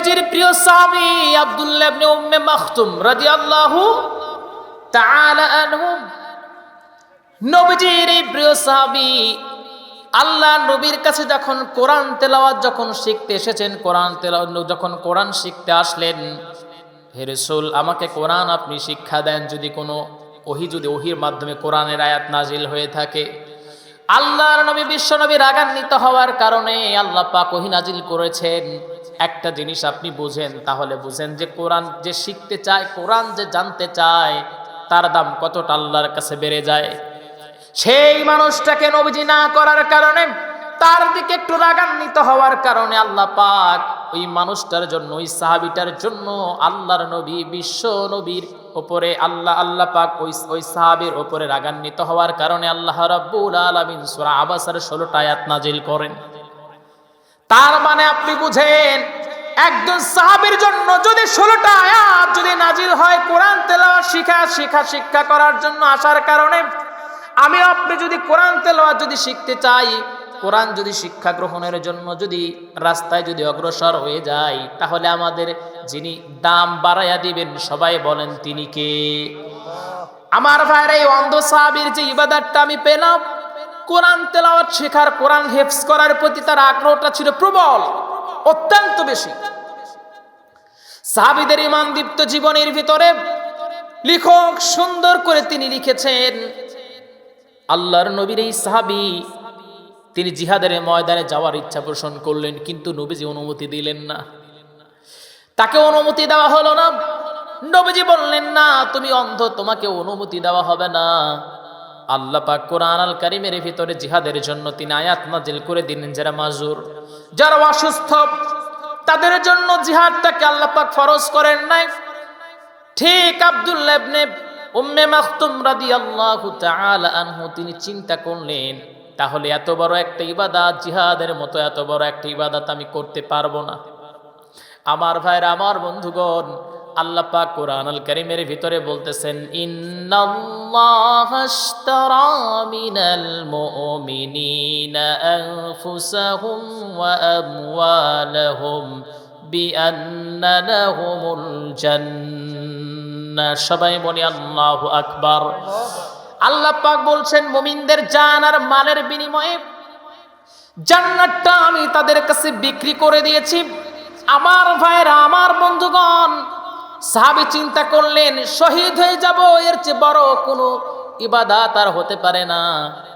নবীজির প্রিয় সাহাবী আব্দুল্লাহ ইবনে উম্মে মাখতুম রাদিয়াল্লাহু তাআলা আনহু। নবীজির এই প্রিয় সাহাবী আল্লাহ নবীর কাছে যখন কোরআন তেলাওয়াত যখন শিখতে এসেছেন, কোরআন তেলাওয়াত যখন কোরআন শিখতে আসলেন, হে রসুল, আমাকে কোরআন আপনি শিক্ষা দেন যদি কোনো ওহি যদি ওহির মাধ্যমে কোরআনের আয়াত নাজিল হয়ে থাকে। আল্লাহর নবী বিশ্ব নবী রাগান্বিত হওয়ার কারণে আল্লাহ পাক ওহি নাজিল করেছেন। একটা জিনিস আপনি বুঝেন, তাহলে বুঝেন যে কোরআন যে শিখতে চায়, কোরআন যে জানতে চায়, তার দাম কতটা আল্লাহর কাছে বেড়ে যায়। সেই মানুষটাকে নবীজি না করার কারণে, তার দিকে একটু রাগান্বিত হওয়ার কারণে আল্লাহ পাক ওই মানুষটার জন্য, ওই সাহাবিটার জন্য আল্লাহর নবী, বিশ্ব নবীর ওপরে আল্লাহ আল্লাহ পাক ওই ওই সাহাবির ওপরে রাগান্বিত হওয়ার কারণে আল্লাহ রাব্বুল আলামিন সূরা আবাসের 16টা আয়াত নাজিল করেন। তার মানে আপনি বুঝেন, একজন সাহাবীর জন্য যদি ষোলোটা আয়াত যদি নাজিল হয়, কোরআন তেলাওয়াত শিখা শিখা শিক্ষা করার জন্য আসার কারণে, আমি আপনি যদি কোরআন তেলাওয়াত যদি শিখতে চাই, কোরআন যদি শিক্ষা গ্রহণের জন্য যদি রাস্তায় যদি অগ্রসর হয়ে যায় তাহলে আমাদের যিনি দাম বাড়াইয়া দিবেন, সবাই বলেন তিনি কে? আমার ভাইয়ের এই অন্ধ সাহাবীর যে ইবাদারটা আমি পেলাম কোরআন তেলাওয়াত শেখার, কোরআন হেফস করার প্রতি তার আগ্রহটা ছিল প্রবল, অত্যন্ত বেশি। সাহাবিদের ইমান দীপ্ত জীবনের ভিতরে লেখক সুন্দর করে তিনি লিখেছেন, আল্লাহর নবীর এই সাহাবি, তিনি জিহাদের ময়দানে যাওয়ার ইচ্ছা পোষণ করলেন, কিন্তু নবীজি অনুমতি দিলেন না। তাকে অনুমতি দেওয়া হলো না। নবীজি বললেন, না, তুমি অন্ধ, তোমাকে অনুমতি দেওয়া হবে না। আল্লাহ পাক কোরআন আল কারিমের ভিতরে জিহাদের জন্য তিনি আয়াত নাজিল করে দিলেন, যারা মাজুর। যারা অসুস্থ, তাদের জন্য জিহাদটাকে আল্লাহ পাক ফরজ করেন নাই। ঠিক আব্দুল্লাহ ইবনে উম্মে মাখতুম রাদিয়াল্লাহু তাআলা আনহু, তিনি চিন্তা করলেন, তাহলে এত বড় একটা ইবাদত, জিহাদের মতো এত বড় একটা ইবাদত আমি করতে পারব না। আমার ভাইরা, আমার বন্ধুগণ আল্লাহ পাক কোরআন আল কারীমের ভিতরে বলতেছেন সবাই বলি, আল্লাহু আকবার। আল্লাহ বলছেন, মুমিনদের জান আর মালের বিনিময়ে জান্নাতটা আমি তাদের কাছে বিক্রি করে দিয়েছি। আমার ভাইরা আমার বন্ধুগণ সাহাবি চিন্তা করলেন, শহীদ হয়ে যাব, এর চেয়ে বড় কোনো ইবাদাত আর হতে পারে না।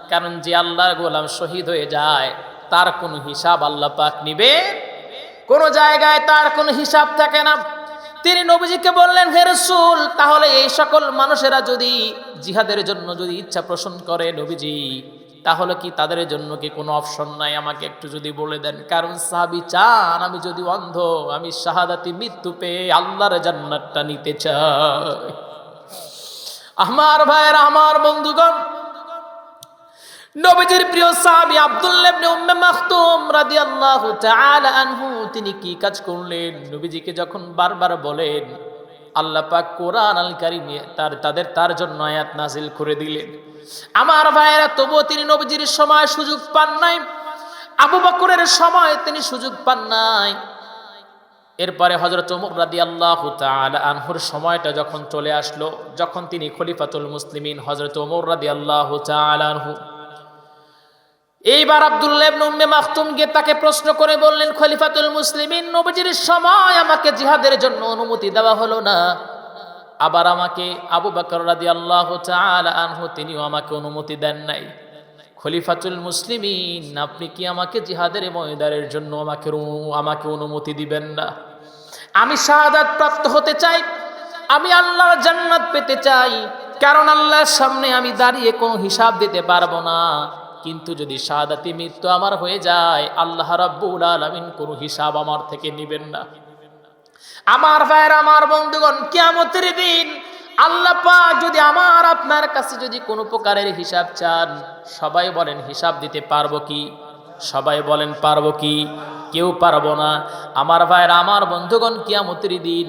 কারণ যে আল্লাহর গোলাম শহীদ হয়ে যায়, তার কোনো হিসাব আল্লাহ পাক নিবে। কোনো জায়গায় তার কোনো হিসাব থাকে না। তিনি নবীজিকে বললেন, হে রসুল, তাহলে এই সকল মানুষেরা যদি জিহাদের জন্য যদি ইচ্ছা পোষণ করে নবীজি তাহলে কি তাদের জন্য কি কোনো অপশন নাই? আমাকে একটু যদি বলে দেন। কারণ সাহাবি চান, আমি যদি অন্ধ, আমি শাহাদাতি মৃত্যু পেয়ে আল্লাহর জান্নাতটা নিতে চাই। আমার ভাইয়ের, আমার বন্ধুগণ, নবীজির প্রিয় সাহাবী আব্দুল্লাহ ইবনে উম্মে মাখতুম রাদিয়াল্লাহু তাআলা আনহু, তিনি কি কাজ করলেন? নবীজিকে যখন বারবার বলেন আল্লাহ পাক কোরআন আল কারিমে তার, তাদের, তার জন্য আয়াত নাজিল করে দিলেন। আমার ভাইয়েরা, তবুও তিনি নবীজির সময় সুযোগ পান নাই। আবু বকরের সময় তিনি সুযোগ পান নাই। এরপরে হজরত উমর রাদি আল্লাহ আনহুর সময়টা যখন চলে আসলো, যখন তিনি খলিফাতুল মুসলিমিন হজরত উমর রাদি আল্লাহ আনহু এইবার উম্মে গিয়ে তাকে প্রশ্ন করে বললেন, খলিফাতুল মুসলিমিন, নবীজির সময় আমাকে জিহাদের জন্য অনুমতি দেওয়া হলো না। আবার আমাকে আবু বকর রাদিয়াল্লাহু তাআলা আনহু, তিনিও আমাকে অনুমতি দেন নাই। খলিফাতুল মুসলিমিন, আপনি কি আমাকে জিহাদের ময়দানের জন্য আমাকে আমাকে অনুমতি দিবেন না? আমি শাহাদাত প্রাপ্ত হতে চাই, আমি আল্লাহর জান্নাত পেতে চাই, কারণ আল্লাহর সামনে আমি দাঁড়িয়ে কোনো হিসাব দিতে পারব না। কিন্তু যদি শাহাদাতি মৃত্যু আমার হয়ে যায়, আল্লাহ রাব্বুল আলামিন কোনো হিসাব আমার থেকে নেবেন না। আমার ভাইয়ের, আমার বন্ধুগণ, কিয়ামতের দিন আল্লাহ পাক যদি আমার, আপনার কাছে যদি কোনো প্রকারের হিসাব চান, সবাই বলেন, হিসাব দিতে পারব কি? সবাই বলেন, পারব কি? কেউ পারব না। আমার ভাইয়ের, আমার বন্ধুগণ, কিয়ামতের দিন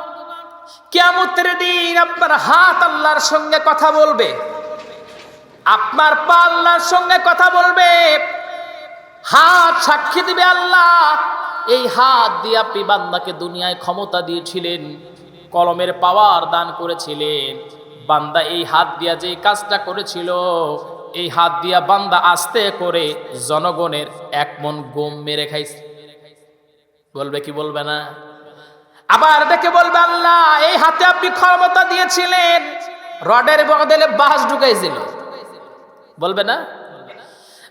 কিয়ামতের দিন আপনার হাত আল্লাহর সঙ্গে কথা বলবে। আপনার পা আল্লাহর সঙ্গে কথা বলবে। হাত সাক্ষী দিবে আল্লাহ। এই হাত দিয়ে আপনি বান্দাকে দুনিয়ায় ক্ষমতা দিয়েছিলেন, কলমের পাওয়ার দান করেছিলেন। বান্দা এই হাত দিয়া যে কাজটা করেছিল, এই হাত দিয়া বান্দা আস্তে করে জনগণের এক মন গম মেরে খাইছে। বলবে কি বলবে না? আবার ডেকে বলবে আল্লাহ, এই হাতে আপনি ক্ষমতা দিয়েছিলেন। রডের বদলে বাস ঢুকাইছিল। বলবে না?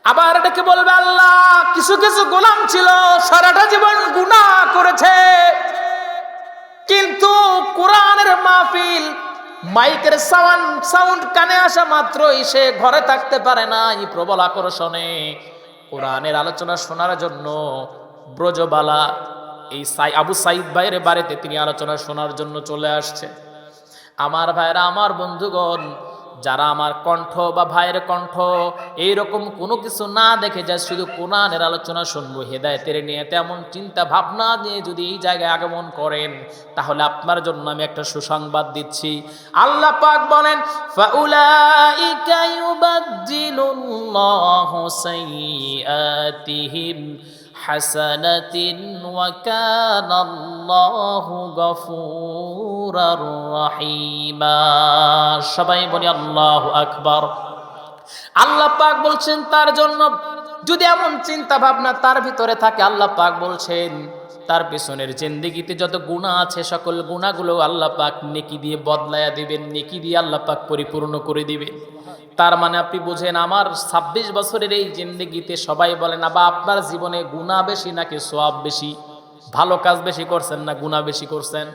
আবার ডেকে বলবে আল্লাহ, কিছু কিছু গোলাম ছিল, সারাটা জীবন গুনাহ করেছে। কিন্তু কোরআনের মাহফিল, মাইকের সাউন্ড সাউন্ড কানে আসা মাত্রই সে ঘরে থাকতে পারে না এই প্রবল আকর্ষণে। কোরআনের আলোচনা শোনার জন্য ব্রজবালা এই সাই আবু সাইদ ভাইয়ের বাড়িতে তিনি আলোচনা শোনার জন্য চলে আসছে। আমার ভাইরা আমার বন্ধুগণ, যারা আমার কণ্ঠ বা ভাইয়ের কণ্ঠ এইরকম কোনো কিছু না দেখে যায়, শুধু কোরআনের আলোচনা শুনব, হেদায়তের নিয়ে তেমন চিন্তা ভাবনা নিয়ে যদি এই জায়গায় আগমন করেন, তাহলে আপনার জন্য আমি একটা সুসংবাদ দিচ্ছি। আল্লাহ পাক বলেন, ফাউলাইকা ইউবাদদিলুল্লাহু সাইয়্যাতিহিম। হাসানাতিন وكان الله غفورا رحيما. সবাই বলি আল্লাহ আকবার। আল্লাহ পাক বলছেন তার জন্য যদি এমন চিন্তা ভাবনা তার ভিতরে থাকে, আল্লাহ পাক বলছেন তার পেছনের জিন্দিগিতে যত গুণা আছে, সকল গুণাগুলো আল্লাহ পাক নেকি দিয়ে বদলায়া দিবেন, নেকি দিয়ে আল্লাহ পাক পরিপূর্ণ করে দিবেন। তার মানে আপনি বুঝেন, আমার ২৬ বছরের এই জিন্দিগিতে সবাই বলেন বা আপনার জীবনে গুণা বেশি নাকি সোয়াব বেশি? ভালো কাজ বেশি করছেন না গুণা বেশি করছেন?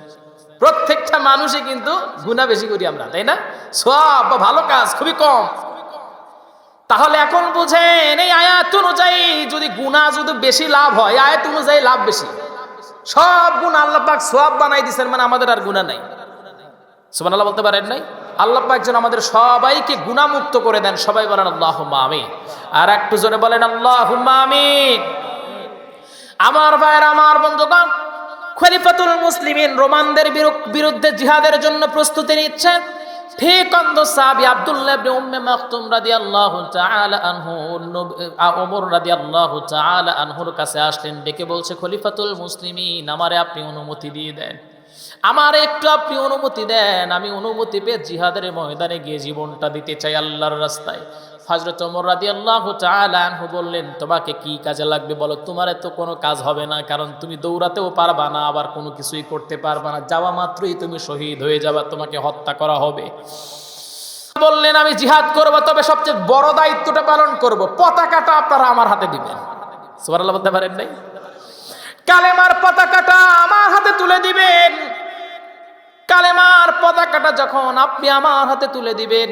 প্রত্যেকটা মানুষই কিন্তু গুণা বেশি করি আমরা, তাই না? সোয়াব বা ভালো কাজ খুবই কম। তাহলে এখন বুঝেন, এই আয়াত অনুযায়ী যদি গুণা যদি বেশি লাভ হয়, আয়াত অনুযায়ী লাভ বেশি। সব গুণ আল্লাহ পাক সোয়াব বানাই দিচ্ছেন মানে আমাদের আর গুণা নাই। সুবান আল্লাহ বলতে পারেন নাই? আল্লাহ পাক যেন আমাদের সবাইকে গুণামুক্ত করে দেন, সবাই বলেন আল্লাহ আমি আর একটু জোরে বলেন আল্লাহ আমি আমার ভাইয়ের, আমার বন্ধুগণ, খলিফাতুল মুসলিমিন রোমানদের বিরু- বিরুদ্ধে জিহাদের জন্য প্রস্তুতি নিচ্ছেন। অন্ধ সাহাবি আব্দুল্লাহ ইবনে উম্মে মাকতুম রাদিয়াল্লাহু তাআলা আনহু ওমর রাদিয়াল্লাহু তাআলা আনহুর কাছে আসলেন, ডেকে বলছে, খলিফাতুল মুসলিমিন, আমারে আপনি অনুমতি দিয়ে দেন। আমার একটু আপনি অনুমতি দেন। আমি অনুমতি পেয়ে জিহাদের ময়দানে গিয়ে জীবনটা দিতে চাই আল্লাহর রাস্তায়। হজরত ওমর রাদি আল্লাহ আনহু বললেন, তোমাকে কি কাজে লাগবে বলো? তোমার তো কোনো কাজ হবে না, কারণ তুমি দৌড়াতেও পারবা না, আবার কোনো কিছুই করতে পারবা না। যাওয়া মাত্রই তুমি শহীদ হয়ে যাবা, তোমাকে হত্যা করা হবে। বললেন, আমি জিহাদ করব, তবে সবচেয়ে বড় দায়িত্বটা পালন করব। পতাকাটা আপনারা আমার হাতে দিবেন। বলতে পারেন নাই? কালেমার পতাকাটা আমার হাতে তুলে দিবেন। কালেমার পতাকাটা যখন আপনি আমার হাতে তুলে দিবেন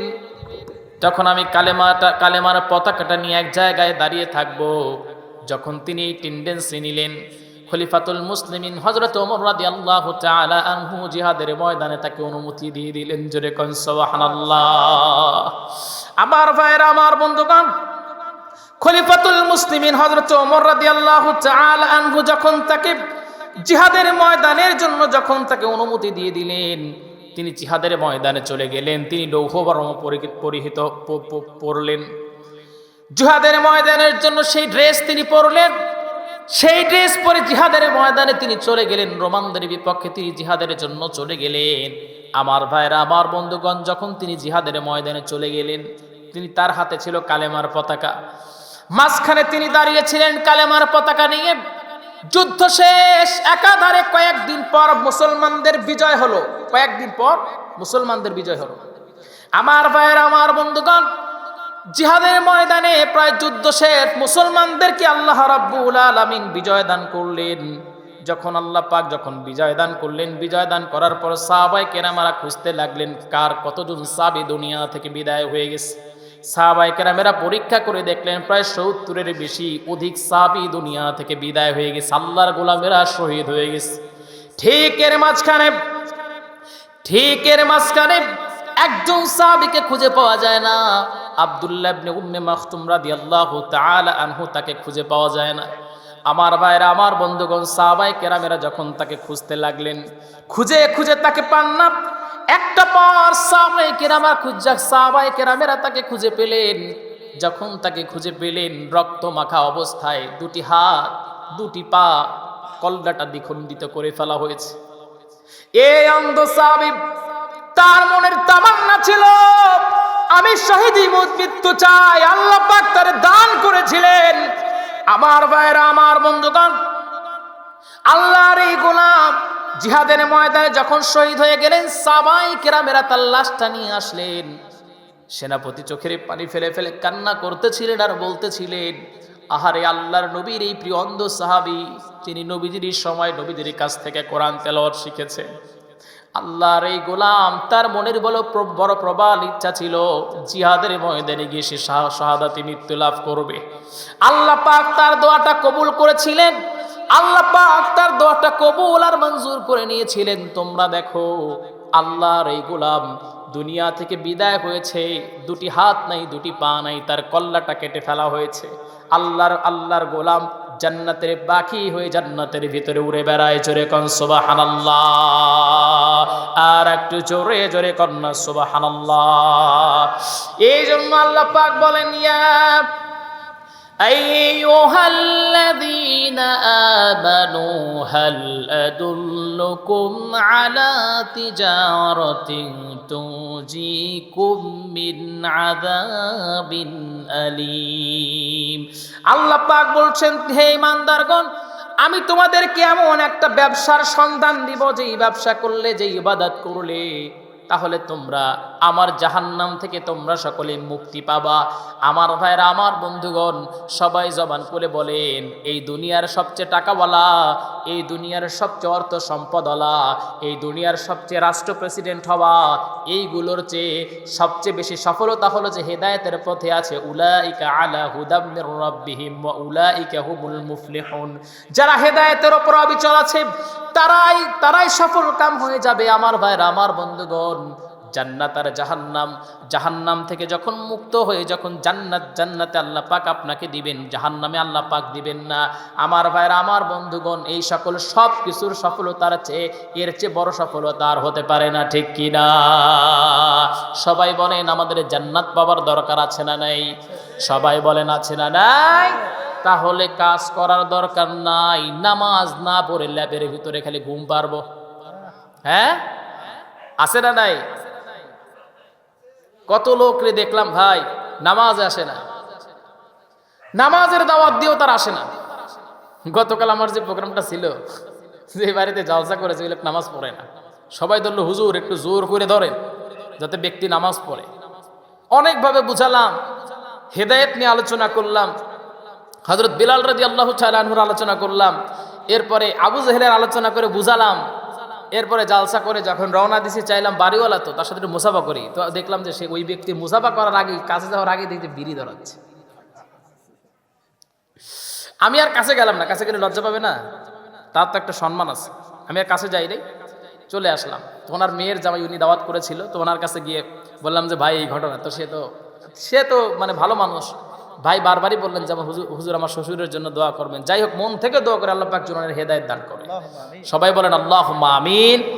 তখন আমি কালেমাটা, কালেমার পতাকাটা নিয়ে এক জায়গায় দাঁড়িয়ে থাকব, যখন তিনি টেন্ডেন্সি নিলেন, খলিফাতুল মুসলিমিন হজরত ওমর রাদিয়াল্লাহু তাআলা আনহু জিহাদের ময়দানে তাকে অনুমতি দিয়ে দিলেন, জোরে কোন সুবহানাল্লাহ। আমার ভাইরা আমার বন্ধুগণ, খলিফাতুল মুসলিমিন হজরত ওমর রাদিয়াল্লাহু তাআলা আনহু যখন তাকে জিহাদের ময়দানের জন্য যখন তাকে অনুমতি দিয়ে দিলেন তিনি জিহাদের ময়দানে চলে গেলেন। তিনি লৌহ বর্ম পরি- পরিহিত পরলেন। জিহাদের ময়দানের জন্য সেই ড্রেস তিনি পরলেন। সেই ড্রেস পরে জিহাদের ময়দানে তিনি চলে গেলেন। রোমানদের বিপক্ষে তিনি জিহাদের জন্য চলে গেলেন। আমার ভাইরা আমার বন্ধুগণ, যখন তিনি জিহাদের ময়দানে চলে গেলেন, তিনি তার হাতে ছিল কালেমার পতাকা। মাঝখানে তিনি দাঁড়িয়েছিলেন কালেমার পতাকা নিয়ে। যুদ্ধ শেষ, একাধারে কয়েকদিন পর মুসলমানদের বিজয় হলো। কয়েকদিন পর মুসলমানদের বিজয় হলো। আমার ভাইয়ের, আমার বন্ধুগণ, জিহাদের ময়দানে প্রায় যুদ্ধ শেষ, মুসলমানদেরকে আল্লাহ রাব্বুল আলামিন বিজয় দান করলেন। যখন আল্লাহ পাক যখন বিজয় দান করলেন, বিজয় দান করার পর সাহাবাই কেরামারা খুঁজতে লাগলেন, কার কতজন সাবি দুনিয়া থেকে বিদায় হয়ে গেছে। সাহাবাই কেরামেরা পরীক্ষা করে দেখলেন প্রায় সত্তরের বেশি অধিক সাবি দুনিয়া থেকে বিদায় হয়ে গেছে, আল্লাহর গোলামেরা শহীদ হয়ে গেছে। ঠিক এর মাঝখানে ঠিক এর মাঝখানে একজন সাহাবীকে খুঁজে পাওয়া যায় না। আব্দুল্লাহ ইবনে উম্মে মাখতুম রাদিয়াল্লাহু তাআলা আনহু তাকে খুঁজে পাওয়া যায় না। আমার ভাইরা, আমার বন্ধুগণ সাহাবাই কেরামেরা যখন তাকে খুঁজতে লাগলেন, খুঁজে খুঁজে তাকে পান না। একটা পর সাহাবাই কেরামা খুঁজা সাহাবাই কেরামেরা তাকে খুঁজে পেলেন। যখন তাকে খুঁজে পেলেন, রক্ত মাখা অবস্থায় দুটি হাত, দুটি পা কলডাটা দ্বিখণ্ডিত করে ফেলা হয়েছে। এই অন্ধ সাহাবী, তার মনের তামান্না ছিল, আমি শহীদি মৃত্যু চাই, আল্লাহ পাক তার দান করেছিলেন। আমার ভাইরা আমার বন্ধুগণ, আল্লাহর এই গোলাম জিহাদের ময়দানে যখন শহীদ হয়ে গেলেন, সাবাই কেরামেরা তার লাশটা নিয়ে আসলেন। সেনাপতি চোখের পানি ফেলে ফেলে কান্না করতেছিলেন আর বলতেছিলেন, আহারে আল্লাহর নবীর এই প্রিয় অন্ধ সাহাবি, যিনি নবীজির সময় নবীদের কাছ থেকে কোরআন তেলাওয়াত শিখেছেন। আল্লাহর এই গোলাম, তার মনের প্র- বড় প্রবল ইচ্ছা ছিল, জিহাদের ময়দানে গিয়ে সে শাহ- শাহাদাতি মৃত্যু লাভ করবে। আল্লাহ পাক তার দোয়াটা কবুল করেছিলেন। আল্লাহ পাক তার দোয়াটা কবুল আর মঞ্জুর করে নিয়েছিলেন। তোমরা দেখো, আল্লাহর এই গোলাম দুনিয়া থেকে বিদায় হয়েছে, দুটি হাত নাই, দুটি পা নাই, তার কল্লাটা কেটে ফেলা হয়েছে। আল্লাহর আল্লাহর গোলাম জান্নাতের বাকি হয়ে জান্নাতের ভিতরে উড়ে বেড়ায়, জোরে কন সুবহানাল্লাহ। আর একটু জোরে জোরে কন্যা সুবহানাল্লাহ। এই জন্য আল্লাহ পাক বলেন, ইয়া أيها الذين آمنوا هل أدلكم على تجارة تنجيكم من عذاب أليم আল্লাহ পাক বলছেন হে ইমানদারগণ আমি তোমাদেরকে এমন একটা ব্যবসার সন্ধান দিব যেই ব্যবসা করলে যে ইবাদত করলে তাহলে তোমরা আমার জাহান্নাম থেকে তোমরা সকলে মুক্তি পাবা। আমার ভাইরা আমার বন্ধুগণ, সবাই জবান করে বলেন, এই দুনিয়ার সবচেয়ে টাকাওয়ালা, এই দুনিয়ার সবচেয়ে অর্থ সম্পদওয়ালা এই দুনিয়ার সবচেয়ে রাষ্ট্র প্রেসিডেন্ট হওয়া, এইগুলোর চেয়ে সবচেয়ে বেশি সফলতা হলো যে হেদায়েতের পথে আছে, উলাইকা আলা হুদাম মির রাব্বিহিম ওয়া উলাইকা হুমুল মুফলিহুন। যারা হেদায়েতের উপর অবিচল আছে, তারাই তারাই সফল কাম হয়ে যাবে। আমার ভাইরা আমার বন্ধুগণ জান্নাত আর জাহান্নাম জাহান্নাম থেকে যখন মুক্ত হয়ে যখন জান্নাত, জান্নাতে আল্লাহ পাক আপনাকে দিবেন, জাহান্নামে আল্লাহ পাক দিবেন না। আমার ভাইরা আমার বন্ধুগণ, এই সকল সব কিছুর সফলতার চেয়ে, এর চেয়ে বড় সফলতা আর হতে পারে না, ঠিক কি না? সবাই বলেন, আমাদের জান্নাত পাবার দরকার আছে না নাই? সবাই বলেন, আছে না নাই? তাহলে কাজ করার দরকার নাই। নামাজ না পড়ে ল্যাবের ভিতরে খালি ঘুম পারব হ্যাঁ? আছে না নাই? কত লোক রে দেখলাম, ভাই, নামাজ আসে না। নামাজের দাওয়াত দিয়েও তার আসে না। গতকাল আমার যে প্রোগ্রামটা ছিল, যে বাড়িতে জালসা করেছে, ওই লোক নামাজ পড়ে না। সবাই ধরলো, হুজুর, একটু জোর করে ধরেন, যাতে ব্যক্তি নামাজ পড়ে। অনেকভাবে বুঝালাম, হেদায়েত নিয়ে আলোচনা করলাম। হজরত বিলাল রাজি আল্লাহ আনহুর আলোচনা করলাম। এরপরে আবু জাহেলের আলোচনা করে বুঝালাম এরপরে জালসা করে যখন রওনা দিছি, চাইলাম বাড়িওয়ালা তো, তার সাথে একটু মুসাফা করি। তো দেখলাম যে সে ওই ব্যক্তি মুসাফা করার আগে কাছে যাওয়ার আগে দেখতে বিড়ি ধরাচ্ছে। আমি আর কাছে গেলাম না, কাছে গেলে লজ্জা পাবে না? তার তো একটা সম্মান আছে। আমি আর কাছে যাই রে চলে আসলাম। তো ওনার মেয়ের জামাই উনি দাওয়াত করেছিল, তো ওনার কাছে গিয়ে বললাম যে, ভাই, এই ঘটনা। তো সে তো সে তো মানে ভালো মানুষ। ভাই বারবারই বললেন যে আমার হুজুর হুজুর আমার শ্বশুরের জন্য দোয়া করবেন। যাই হোক মন থেকে দোয়া করে আল্লাহ পাক জনের হেদায়ত দান করে। সবাই বলেন আল্লাহ আমিন।